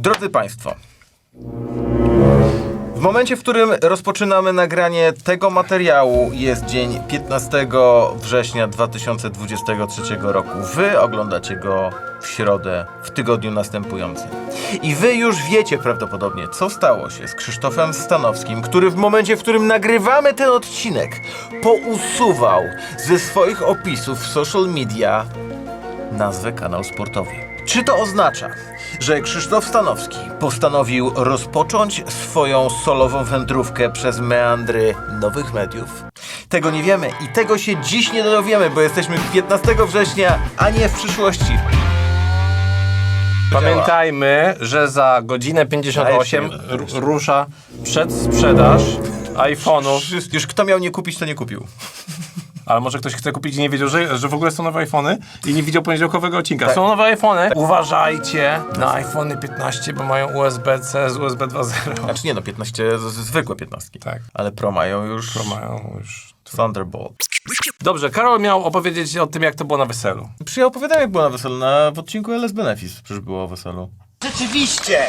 Drodzy Państwo, w momencie, w którym rozpoczynamy nagranie tego materiału, jest dzień 15 września 2023 roku. Wy oglądacie go w środę, w tygodniu następującym. I wy już wiecie prawdopodobnie, co stało się z Krzysztofem Stanowskim, który w momencie, w którym nagrywamy ten odcinek, pousuwał ze swoich opisów w social media nazwę kanał sportowy. Czy to oznacza, że Krzysztof Stanowski postanowił rozpocząć swoją solową wędrówkę przez meandry nowych mediów? Tego nie wiemy i tego się dziś nie dowiemy, bo jesteśmy 15 września, a nie w przyszłości. Pamiętajmy, że za godzinę 58 Dajesz r- rusza przedsprzedaż iPhone'ów. Już kto miał nie kupić, to nie kupił. Ale może ktoś chce kupić i nie wiedział, że, że w ogóle są nowe iPhony i nie widział poniedziałkowego odcinka. Tak. Są nowe iPhony. Uważajcie na iPhony 15, bo mają USB-C z USB 2.0. Znaczy nie no, 15, z- z- zwykłe 15. Tak. Ale Pro mają już To mają już... Thunderbolt. Dobrze, Karol miał opowiedzieć o tym, jak to było na weselu. Przyjął opowiadałem, jak było na weselu, na, w odcinku LS Benefis przecież było o weselu.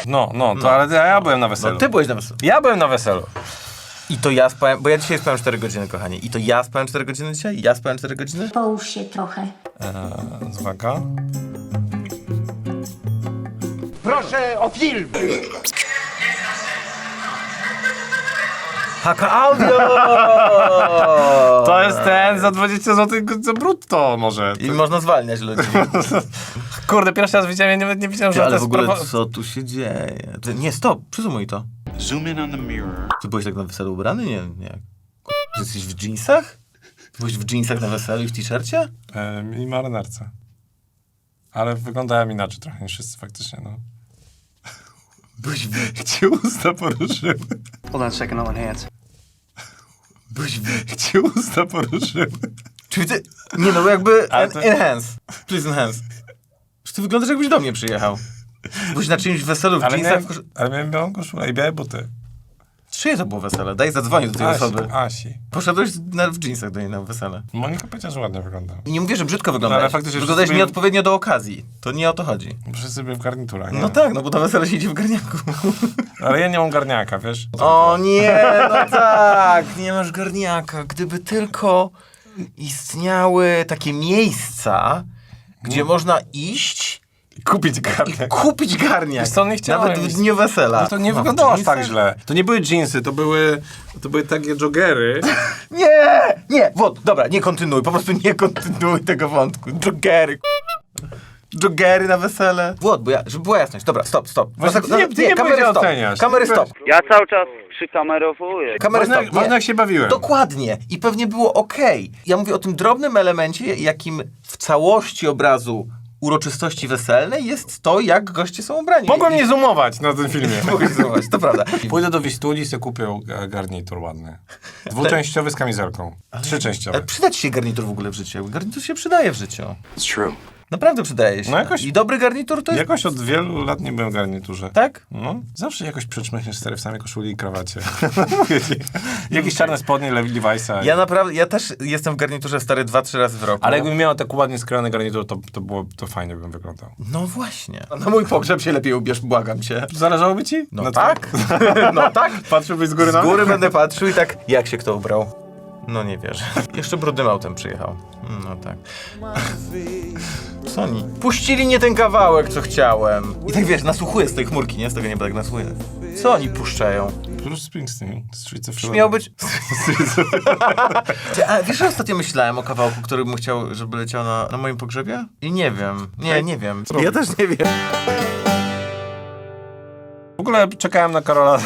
No, no, to ale ja, ja byłem na weselu. No, ty byłeś na weselu. Ja byłem na weselu. I to ja spałem, bo ja dzisiaj spałem 4 godziny, kochani. I to ja spałem 4 godziny dzisiaj? Ja spałem 4 godziny? Połóż się trochę. Eee, uwaga. Haka Audio! To jest ten za 20 zł za brutto może. I można zwalniać ludzi. Kurde, pierwszy raz widziałem, ja nie, nie wiedziałem, że Ty, to ale jest w ogóle co tu się dzieje? Ty, nie, stop, przyzumuj to. Zoom in on the mirror. Ty byłeś tak na weselu ubrany? Nie, nie. Że jesteś w jeansach? Ty byłeś w jeansach na weselu i w t-shircie? E, I marynarce. Ale wyglądałem inaczej trochę niż wszyscy faktycznie, no. Byłeś w... Gdzie usta poruszyły? Hold on a second, I'll enhance. Byłeś w... Gdzie usta poruszyły? Czy ty... Nie no, jakby... Ale En, to- enhance. Please enhance. Czy ty wyglądasz jakbyś do mnie przyjechał? Byłeś na czyimś weselu w Ale jeansach miałem, kosz... ale miałem białą koszulę i białe buty. Czyje to było wesele? Daj zadzwonić do tej Asi, osoby. Asi. Poszedłeś na, w jeansach do niej na wesele. Monika powiedziała, że ładnie wygląda. I nie mówię, że brzydko wyglądałeś. ale faktycznie Wyglądałeś wszyscy byli- nieodpowiednio do okazji. To nie o to chodzi. Wszyscy sobie w garniturach, nie? No tak, no bo na wesele siedzi w garniaku. Ale ja nie mam garniaka, wiesz? O nie, no tak, nie masz garniaka. Gdyby tylko istniały takie miejsca, gdzie można iść Kupić i garniak. kupić garniak. Wiesz co, nie chciałem Nawet w iść. dniu wesela. No to nie No, wyglądało aż tak źle. To nie były jeansy, to były, to były takie joggery. Nie, nie, wod, dobra, nie kontynuuj, po prostu nie kontynuuj tego wątku. Joggery. Joggery na wesele. Włod, bo ja, żeby była jasność. Dobra, stop, stop. Właśnie nie- ty nie kamery stop. oceniać. Kamery stop. Ja cały czas przykamerowuję. Kamery Ważne, stop. Nie. ważne jak się bawiłem. Dokładnie. I pewnie było ok. Ja mówię o tym drobnym elemencie, jakim w całości obrazu uroczystości weselnej jest to, jak goście są ubrani. Mogłem nie zoomować na tym filmie. Mogłem zoomować, to prawda. Pójdę do Wistuli i sobie kupię garnitur ładny. Dwuczęściowy z kamizelką. Trzyczęściowy. Ale przyda ci się garnitur w ogóle w życiu. Garnitur się przydaje w życiu. It's true. Naprawdę przydaje się. No jakoś- I dobry garnitur to jest... Jakoś od wielu lat nie byłem w garniturze. Tak? No, zawsze jakoś przeczmyśniesz stary w samej koszuli i krawacie. Mówię ci. Jakieś czarne spodnie Le- Levi'sa. Ja naprawdę, ja też jestem w garniturze stary 2-3 razy w roku. Ale jakbym miał tak ładnie skrojony garnitur, to, to, było, to fajnie bym wyglądał. No właśnie. Na mój pogrzeb się lepiej ubierz, błagam cię. Zależałoby ci? No Na tak. no tak. Patrzyłbyś z góry na Z góry będę patrzył i tak, jak się kto ubrał? No nie wierzę. Jeszcze brudnym autem przyjechał. No tak. Co oni? Puścili nie ten kawałek, co chciałem. I tak wiesz, nasłuchuję z tej chmurki, nie? Z tego nieba tak nasłuchuję. Co oni puszczają? Bruce Springsteen. Streets of Philadelphia. miał być... Ty, A wiesz, że ostatnio myślałem o kawałku, który bym chciał, żeby leciał na, na moim pogrzebie? I nie wiem. Nie, nie wiem. Ja też nie wiem. W ogóle czekałem na Karola.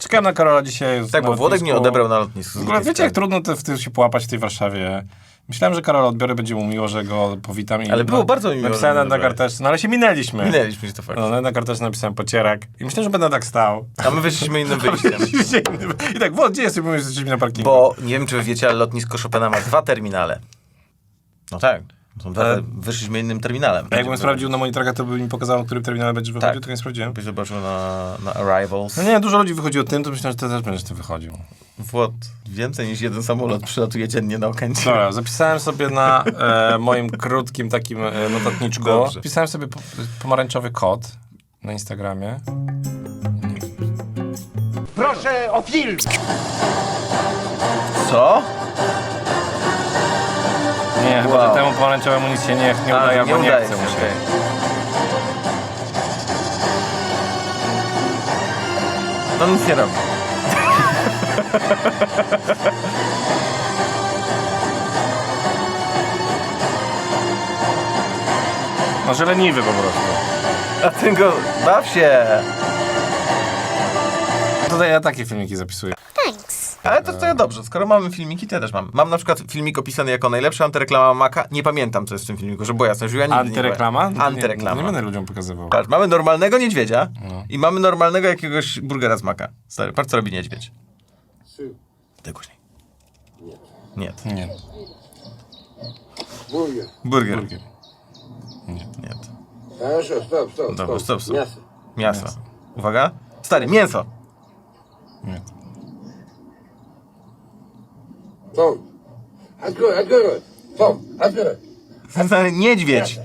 Czekałem na Karola dzisiaj. Tak, na bo Włodek mnie odebrał na lotnisku. W ogóle wiecie, jak trudno to w tym się połapać w tej Warszawie. Myślałem, że Karola odbiorę, będzie mu miło, że go powitam. I Ale było bardzo mi miło, Napisałem na, na karteczce, no ale się minęliśmy. Minęliśmy się to fakt. No, na, na karteczce napisałem pocierak. I myślałem, że będę tak stał. A my wyszliśmy innym wyjściem. I tak, wo, gdzie jesteś? Jesteśmy na parkingu. Bo nie wiem, czy wy wiecie, ale lotnisko Chopina ma dwa terminale. No tak. Są dwa, Ale- Wyszliśmy innym terminalem. A jakbym sprawdził na monitorach, to by mi pokazało, który terminal będzie wychodził, Tak. tylko nie sprawdziłem. Byś zobaczył na, na Arrivals. No nie, dużo ludzi wychodziło tym, to myślałem, że ty też będziesz tym wychodził. Włod, więcej niż jeden samolot przylatuje dziennie na Okęcie. Dobra, zapisałem sobie na e, moim krótkim takim e, notatniczku. Dobrze. Zapisałem sobie po, pomarańczowy kot. Na Instagramie. Co? Nie, chyba Wow. że temu pomarańczowemu nic się nie, nie A, udaje, albo nie udaje chce się, mu się. okej. No nic nie robi. Może leniwy po prostu. A ty go... Baw się! Tutaj ja takie filmiki zapisuję. Ale to, to ja dobrze, skoro mamy filmiki, to ja też mam. Mam na przykład filmik opisany jako najlepsza antyreklama Maka. Nie pamiętam, co jest w tym filmiku, żeby była jasność. Ja nigdy nie Antyreklama? byłem. No to Antyreklama. Nie, nie będę ludziom pokazywał. Patrz, mamy normalnego niedźwiedzia No. i mamy normalnego jakiegoś burgera z Maka. Stary, patrz co robi niedźwiedź. Ty głośniej. Nie. Nie. Бургер. Burger. Burger. Nie. Хорошо, стоп, стоп, Dobra, стоп. stop, stop. Мясо. Mięso. Uwaga. Stary, mięso. Nie. Tom. A a. Tom, a góry. Niedźwiedź.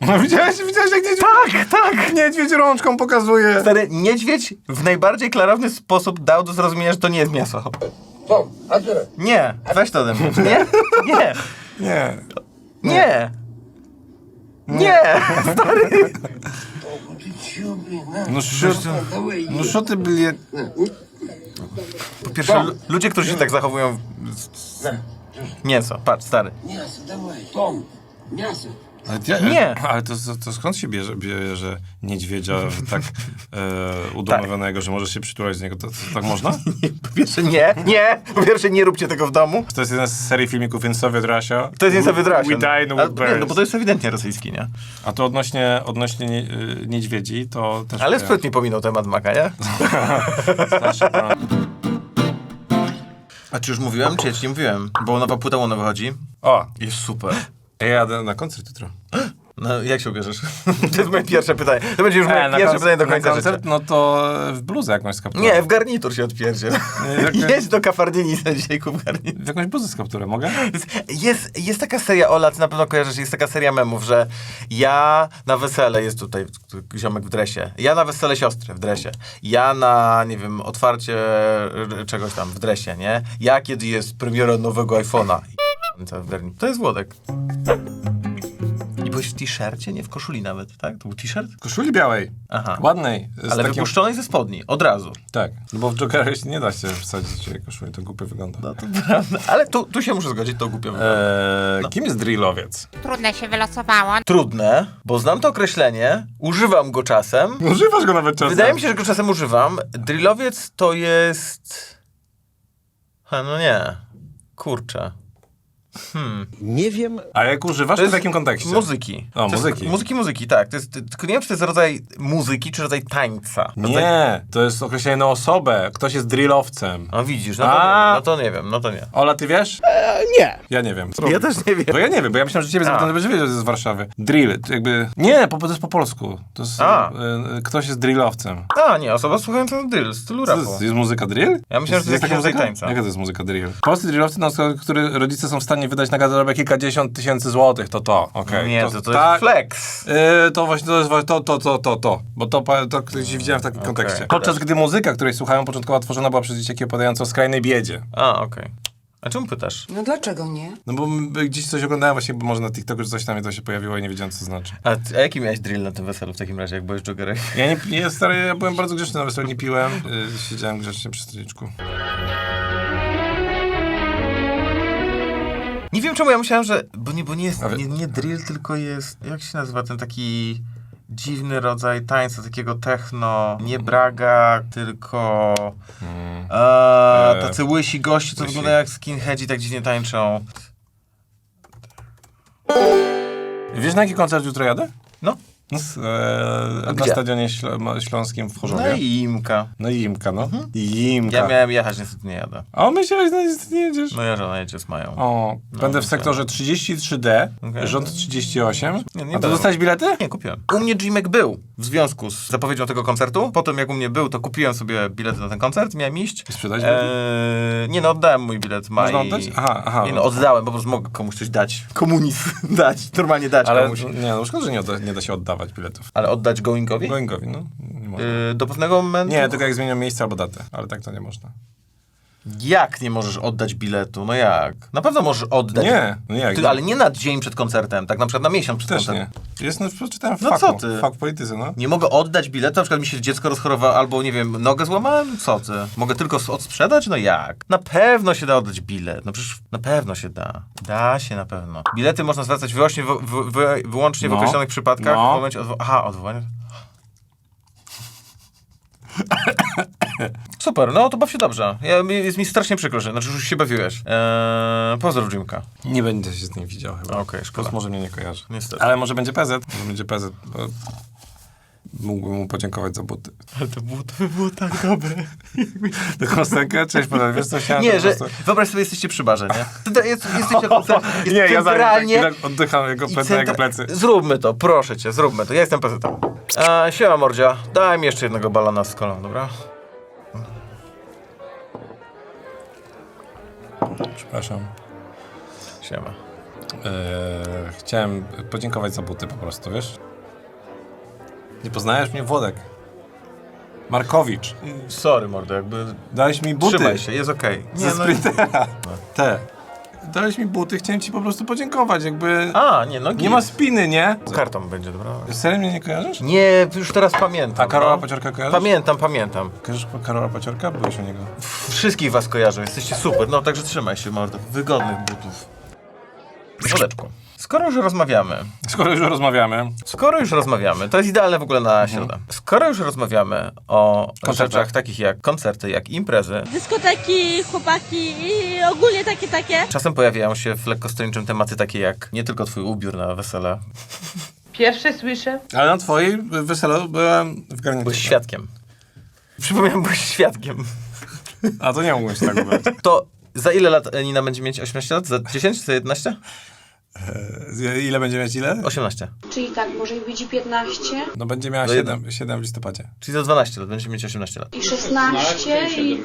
No, widziałeś, widziałeś jak niedźwiedź... Tak, tak. Niedźwiedź rączką pokazuje. Stary, niedźwiedź w najbardziej klarowny sposób dał do zrozumienia, że to nie jest mięso. Tom, a. Nie, weź to ode mnie. Nie, nie, Nie. nie. Nie, stary. No szo... No szo ty byli... Po pierwsze, lu- ludzie, którzy się tak zachowują... На, Mięso, patrz, stary. мясо давай. Том, мясо. Ale, ja, Nie. ale to, to, to skąd się bierze, bierze niedźwiedzia tak e, udomowionego, że możesz się przytulać z niego? To, to tak można? Po pierwsze, nie, nie! Po pierwsze, nie róbcie tego w domu. To jest jeden z serii filmików In Soviet Russia. To jest nieco wydrasie. We die in Ale- with nie, no bo to jest ewidentnie rosyjski, nie? A to odnośnie, odnośnie nie, y, niedźwiedzi, to też... Ale sprytnie pominął temat maka, nie? Pan. A czy już mówiłem, czy ja ci nie mówiłem? Bo nowa płyta Łono wychodzi. O, Jest super. Ja jadę na koncert jutro. No, jak się ubierzesz? to jest moje pierwsze pytanie. To będzie już moje E, na pierwsze pytanie do na końca koncert, życia. no to w bluzę jakąś z kapturem. Nie, w garnitur się odpierdziel. jak- Jedź do Kafardini i dzisiaj kup garnitur. W jakąś bluzę z kapturem, mogę? Jest, jest taka seria, Ola, ty na pewno kojarzysz, jest taka seria memów, że ja na wesele, jest tutaj ziomek w dresie, ja na wesele siostry w dresie, ja na, nie wiem, otwarcie czegoś tam w dresie, nie? Ja kiedy jest premiera nowego iPhone'a. Cały w garniturze. To jest Włodek. I byłeś w t-shircie, nie w koszuli nawet, tak? To był t-shirt? Koszuli białej. Aha. Ładnej. Z Ale takim... wypuszczonej ze spodni, od razu. Tak. No bo w Jokera się nie da się wsadzić koszuli, to głupio wygląda. No to prawda. Ale tu, tu się muszę zgodzić, to głupio wygląda. Eee, Kim jest drillowiec? Trudne się wylosowało. Trudne, bo znam to określenie, używam go czasem. Używasz go nawet czasem. Wydaje mi się, że go czasem używam. Drillowiec to jest... Ha, no nie. Kurczę. A jak używasz, to, w jakim kontekście? Muzyki. O, To jest- muzyki. Muzyki, muzyki, tak. To jest, tylko nie wiem, czy to jest rodzaj muzyki, czy rodzaj tańca. Rodzaj... Nie, to jest określenie na osobę. Ktoś jest drillowcem. No widzisz, no to, A. nie, no to nie wiem, no to nie. Ola, ty wiesz? nie. Ja nie wiem. Ja też nie wiem. Bo ja nie wiem, bo ja myślałem, że ciebie A. zapytałem, będziesz wiedział, że jest z Warszawy. Drill, to jakby... Nie, po, to jest po polsku. To jest, A. e, e, ktoś jest drillowcem. A, nie, osoba słuchająca drill, stylu To rapu. jest, jest muzyka drill? Ja myślałem, że to jest taka jakiś rodzaj muzyka? tańca. Jaka to jest muzyka drill? Polscy drillowcy, na który rodzice są w stanie wydać na garderobę kilkadziesiąt tysięcy złotych, to to, okej. Nie, to, to tak- jest flex. Yy, to właśnie to jest właśnie to, to, to, to, to. Bo to, to gdzieś widziałem w takim kontekście. Podczas gdy muzyka, której słuchałem początkowo tworzona była przez dzieciaki opowiadające o skrajnej biedzie. A, okej. A czemu pytasz? No dlaczego nie? No bo gdzieś coś oglądałem właśnie, bo może na TikToku, że coś tam to się pojawiło i nie wiedziałem, co to znaczy. A, ty, a jaki miałeś drill na tym weselu w takim razie, jak byłeś joggerem? Ja nie, nie stary, ja byłem bardzo grzeczny na weselu, nie piłem. Yy, siedziałem grzecznie przy stoliczku. Nie wiem czemu ja myślałem, że. Bo nie, bo nie jest nie, nie drill, tylko jest. Jak się nazywa ten taki dziwny rodzaj tańca, takiego techno. Nie braga, tylko. A, E, tacy łysi goście, co łysi. wyglądają jak skinheadzi, tak dziwnie tańczą. Wiesz, na jaki koncert jutro jadę? No. No, s- e, na stadionie Śl ma- Śląskim w Chorzowie. No i imka. No i Imka, no. Imka. Ja miałem jechać, niestety nie jadę. A myślałeś, no niestety nie jedziesz. No ja żona jedzie z mają. O, będę w sektorze 33D, Okej. rząd 38. Nie, nie A to będę. dostałeś bilety? Nie, kupiłem. U mnie Gmek był. w związku z zapowiedzią tego koncertu. Potem jak u mnie był, to kupiłem sobie bilety na ten koncert, miałem iść. I sprzedać Eee, nie no, oddałem mój bilet Mai. Można oddać? Aha, aha. Nie no, oddałem, po prostu mogę komuś coś dać. Komunizm dać, normalnie dać Ale komuś. nie, no szkoda, że nie, odda, nie da się biletów. Ale oddać goingowi? Goingowi, no. Nie, można. Yy, do pewnego momentu? nie, tylko jak zmienią miejsce albo datę, ale tak to nie można. Jak nie możesz oddać biletu? No jak? Na pewno możesz oddać. Nie, no jak? Ty, ale nie na dzień przed koncertem, tak na przykład na miesiąc przed Też koncertem. nie. Jest, no, przeczytałem w No faku, co ty? Fak polityce, no. Nie mogę oddać biletu, na przykład mi się dziecko rozchorowało, albo nie wiem, nogę złamałem? Co ty? Mogę tylko s- odsprzedać? No jak? Na pewno się da oddać bilet. No przecież na pewno się da. Da się na pewno. Bilety można zwracać wyłącznie, w, w, w, wyłącznie w No. określonych przypadkach No. w momencie odwo- Aha, odwołania. Super, no to baw się dobrze. Ja, jest mi strasznie przykro, że znaczy już się bawiłeś. Eee, pozdrów Jimka. Nie będę się z nim widział chyba. Okej, szkoda. Plus może mnie nie kojarzy. Niestety. Ale może będzie PZ. Może będzie PZ. Bo mógłbym mu podziękować za buty. Ale to było, to by było tak dobre. Taką scenkę? Cześć, panowie, wiesz co chciałem Nie, że prostu- wyobraź sobie, jesteście przy barze, nie? Ty jest, jesteście koncert, jest Nie, ja centralnie... tak, tak oddycham jego plecy, na jego centra- plecy. Zróbmy to, proszę cię, zróbmy to. Ja jestem pezytem. E, siema mordzia, daj mi jeszcze jednego balona z kolą, dobra? Przepraszam. Siema. Eee, chciałem podziękować za buty po prostu, wiesz? Nie poznajesz mnie, Włodek. Markowicz. Sorry mordo, jakby... Dałeś mi buty. Trzymaj się, jest okej. Ze no... sprintera. Te. Dałeś mi buty, chciałem ci po prostu podziękować, jakby... A, nie, no Nie ma spiny, nie? Kartą będzie, dobra? Serio mnie nie kojarzysz? Nie, już teraz pamiętam. A Karola no. Paciorka kojarzysz? Pamiętam, pamiętam. Kojarzysz Karola Paciorka? Byłeś u niego. Wszystkich was kojarzę, jesteście super. No, także trzymaj się, mordo. Wygodnych butów. Wodeczku. Skoro już rozmawiamy, Skoro już rozmawiamy, skoro już rozmawiamy, to jest idealne w ogóle na środę. Skoro już rozmawiamy o Koncertach. rzeczach takich jak koncerty, jak imprezy, dyskoteki, chłopaki i ogólnie takie, takie. czasem pojawiają się w lekkostronniczym tematy takie jak nie tylko twój ubiór na wesele, Pierwsze słyszę. ale na twojej weselu byłem w garniturze. byłeś świadkiem. Przypomniałem, byłeś świadkiem. A to nie mógłbym się tak ubrać. To za ile lat Nina będzie mieć 18 lat? Za 10? Za 11? Ile będzie mieć ile? 18. Czyli tak, może być i 15, No będzie miała Za 7, 7 w listopadzie. Czyli za 12 lat będzie mieć 18 lat. i 16 i...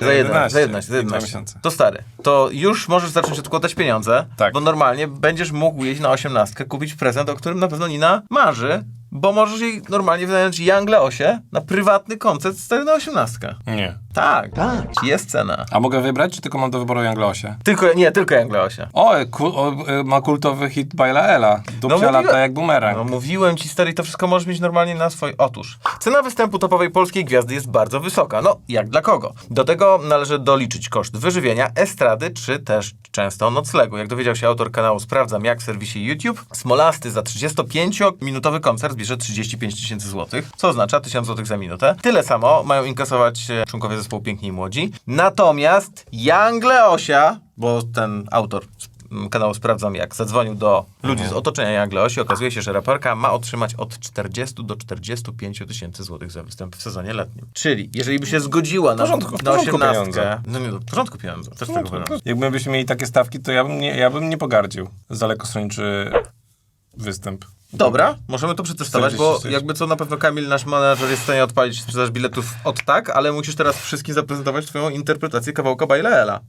Za 11, za 11, za 11, i dwa 11. miesiące. To stary, to już możesz zacząć odkładać pieniądze, Tak. bo normalnie będziesz mógł jeść na 18, kupić prezent, o którym na pewno Nina marzy, bo możesz jej normalnie wynająć Young Leosie na prywatny koncert stary na 18. Nie. Tak, tak. Jest cena. A mogę wybrać, czy tylko mam do wyboru Anglosie? Tylko, nie, tylko Young Leosie. O, ku, o e, ma kultowy hit Baila Ela. Dupcia mówiłem- lata jak bumerang. No mówiłem ci stary, to wszystko możesz mieć normalnie na swój. Otóż, cena występu topowej polskiej gwiazdy jest bardzo wysoka. No, jak dla kogo? Do tego należy doliczyć koszt wyżywienia, estrady, czy też często noclegu. Jak dowiedział się autor kanału Sprawdzam Jak w serwisie YouTube, Smolasty za 35-minutowy koncert bierze 35 tysięcy złotych, co oznacza 1000 złotych za minutę. Tyle samo mają inkasować e, członkowie zespołu Piękni Młodzi. Natomiast Young Leosia, bo ten autor kanału Sprawdzam Jak zadzwonił do ludzi z otoczenia Young Leosi, okazuje się, że raperka ma otrzymać od 40 do 45 tysięcy złotych za występ w sezonie letnim. Czyli, jeżeli by się zgodziła na, porządku, na porządku 18, pieniądze. no nie, no, w porządku pieniądze, też tego uważam. Jakbyśmy mieli takie stawki, to ja bym nie, ja bym nie pogardził za dalekostronniczy występ. Dobra, możemy to przetestować, bo 46. jakby co na pewno Kamil, nasz menadżer, jest w stanie odpalić sprzedaż biletów od tak, ale musisz teraz wszystkim zaprezentować twoją interpretację kawałka Baileela.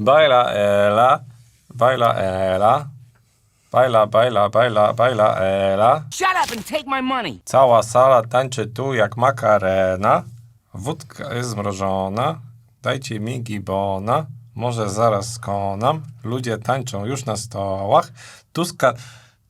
Baila Ela, baila Ela, baila, baila, baila, baila Ela. Shut up and take my money. Cała sala tańczy tu jak makarena. Wódka jest zmrożona. Dajcie mi gibona. Może zaraz skonam. Ludzie tańczą już na stołach. Tuska...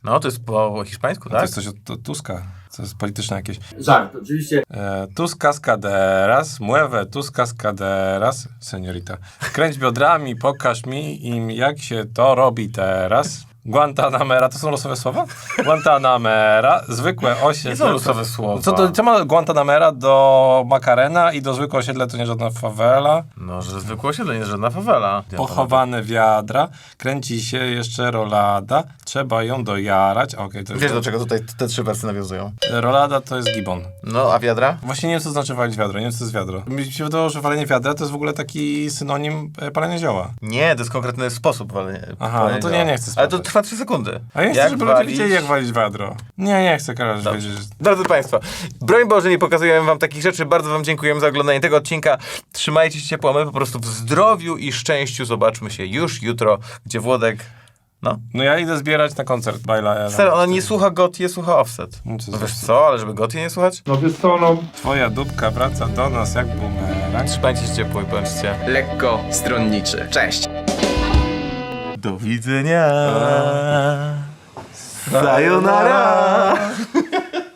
No, to jest po hiszpańsku, To tak? jest coś od to, Tuska. To jest polityczne jakieś. Żart, oczywiście. E, tuskas caderas, mueve tuskas caderas, seniorita. Kręć biodrami, pokaż mi im, jak się to robi teraz. Guantanamera, to są losowe słowa? Guantanamera, zwykłe osiedle. Nie są losowe słowa. Co, to, co ma Guantanamera do Macarena i do zwykłe osiedle to nie żadna fawela? No, że zwykłe osiedle, nie żadna fawela. Pochowane wiadra, kręci się jeszcze rolada, trzeba ją dojarać. Okej, to Wiesz, to- do czego tutaj te trzy wersy nawiązują? Rolada to jest gibon. No, a wiadra? Właśnie nie wiem, co znaczy walić wiadro, nie wiem, co to jest wiadro. Mi się wydawało, że walenie wiadra to jest w ogóle taki synonim e, palenia zioła. Nie, to jest konkretny sposób walenia. Aha, walenia no to nie, nie chcę Ale to sprawdzać. trwa trwa 3 sekundy. A ja chcę, Jak żeby ludzie walić- widzieli, jak walić wiadro. Nie, nie chcę Karol wiedzieć. że- Drodzy Państwo, broń Boże, nie pokazujemy Wam takich rzeczy. Bardzo Wam dziękujemy za oglądanie tego odcinka. Trzymajcie się ciepło, my po prostu w zdrowiu i szczęściu zobaczmy się już jutro, gdzie Włodek... No, No ja idę zbierać na koncert Baila Ela. Stary, ona nie słucha Gotie, słucha Offset. No co No wiesz co, ale żeby Gotie nie słuchać? Twoja dupka wraca do nas jak bumerang. Trzymajcie się ciepło i bądźcie. Lekko stronniczy. Cześć. Do widzenia. Sayonara.